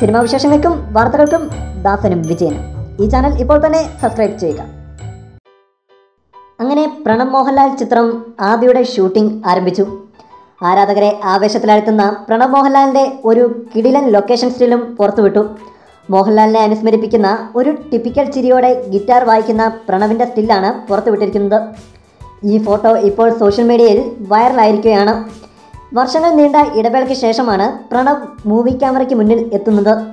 Cinema വിശേഷങ്ങൾക്കും വാർത്തകൾക്കും ദാസനും വിജയനും. ഈ ചാനൽ ഇപ്പോൾ തന്നെ സബ്സ്ക്രൈബ് ചെയ്യുക. അങ്ങനെ പ്രണബ് മോഹൻലാൽ ചിത്രം ആദ്യയുടെ ഷൂട്ടിംഗ് ആരംഭിച്ചു. ആരാധകരെ ആവേശത്തിലാഴ്ത്തുന്ന പ്രണബ് മോഹൻലാലിന്റെ ഒരു കിടിലൻ ലൊക്കേഷൻ സ്റ്റിലും പുറത്തുവിട്ടു. മോഹൻലാലിനെ അനുസ്മരിപ്പിക്കുന്ന ഒരു ടിപ്പിക്കൽ ചിരിയോടെ ഗിറ്റാർ വായിക്കുന്ന പ്രണവിന്റെ സ്റ്റില്ലാണ് പുറത്തുവിട്ടിരിക്കുന്നത്. ഈ ഫോട്ടോ ഇപ്പോൾ സോഷ്യൽ മീഡിയയിൽ വൈറലായിരിക്കുകയാണ്. വർഷങ്ങൾ നീണ്ട ഇടവേളയ്ക്ക് ശേഷമാണ് പ്രണവ് മൂവി ക്യാമറയ്ക്ക് മുന്നിൽ എത്തുന്നത്.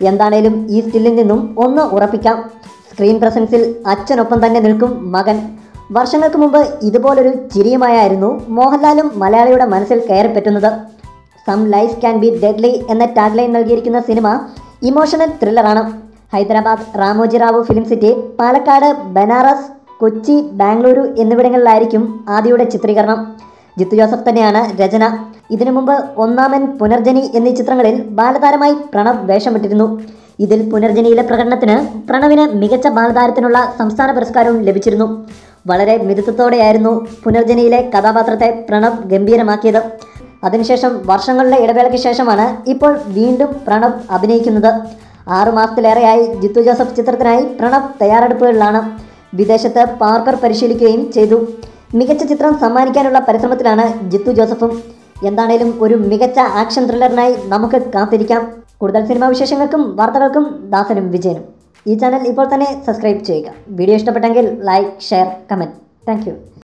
എന്താണേലും ഈ സ്റ്റില്ലിൽ നിന്നും ഒന്ന് ഉറപ്പിക്കാം. സ്ക്രീൻ പ്രസൻസിൽ അച്ഛനൊപ്പം തന്നെ നിൽക്കും മകൻ. വർഷങ്ങൾക്ക് മുമ്പ് ഇതുപോലൊരു ചിരിയുമായായിരുന്നു മോഹൻലാലും മലയാളിയുടെ മനസ്സിൽ കയറിപ്പറ്റുന്നത് some life can be deadly എന്ന ടാഗ്ലൈൻ നൽകിയിരിക്കുന്ന സിനിമ ഇമോഷണൽ ത്രില്ലറാണ് ഹൈദരാബാദ് റാമോജി റാവു ഫിലിം സിറ്റി പാലക്കാട് ബനാറസ് കൊച്ചി ബാംഗ്ലൂരു എന്നിവിടങ്ങളിലായിരിക്കും ആദ്യയുടെ ചിത്രീകരണം. ജിത്തു ജോസഫ് തന്നെയാണ് രചന. ഇതിനു മുമ്പ് ഒന്നാമൻ പുനർജനി എന്നീ ചിത്രങ്ങളിൽ ബാലതാരമായി പ്രണവ് വേഷമിട്ടിരുന്നു. ഇതിൽ പുനർജനിയിലെ പ്രകടനത്തിന് പ്രണവിന് മികച്ച ബാലതാരത്തിനുള്ള സംസ്ഥാന പുരസ്കാരവും ലഭിച്ചിരുന്നു. വളരെ മിതത്വത്തോടെയായിരുന്നു പുനർജനിയിലെ കഥാപാത്രത്തെ പ്രണവ് ഗംഭീരമാക്കിയത്. അതിനുശേഷം വർഷങ്ങളുടെ ഇടവേളയ്ക്ക് ശേഷമാണ് ഇപ്പോൾ വീണ്ടും പ്രണവ് അഭിനയിക്കുന്നത്. ആറു മാസത്തിലേറെയായി ജിത്തു ജോസഫ് ചിത്രത്തിനായി പ്രണവ് തയ്യാറെടുപ്പുകളിലാണ്. വിദേശത്ത് പാർക്കർ പരിശീലിക്കുകയും ചെയ്തു. മികച്ച ചിത്രം സമ്മാനിക്കാനുള്ള പരിശ്രമത്തിലാണ് ജിത്തു ജോസഫും. എന്താണേലും ഒരു മികച്ച ആക്ഷൻ ത്രില്ലറിനായി നമുക്ക് കാത്തിരിക്കാം. കൂടുതൽ സിനിമാ വിശേഷങ്ങൾക്കും വാർത്തകൾക്കും ദാസനും വിജയനും. ഈ ചാനൽ ഇപ്പോൾ തന്നെ സബ്സ്ക്രൈബ് ചെയ്യുക. വീഡിയോ ഇഷ്ടപ്പെട്ടെങ്കിൽ ലൈക്ക് ഷെയർ കമന്റ്. താങ്ക്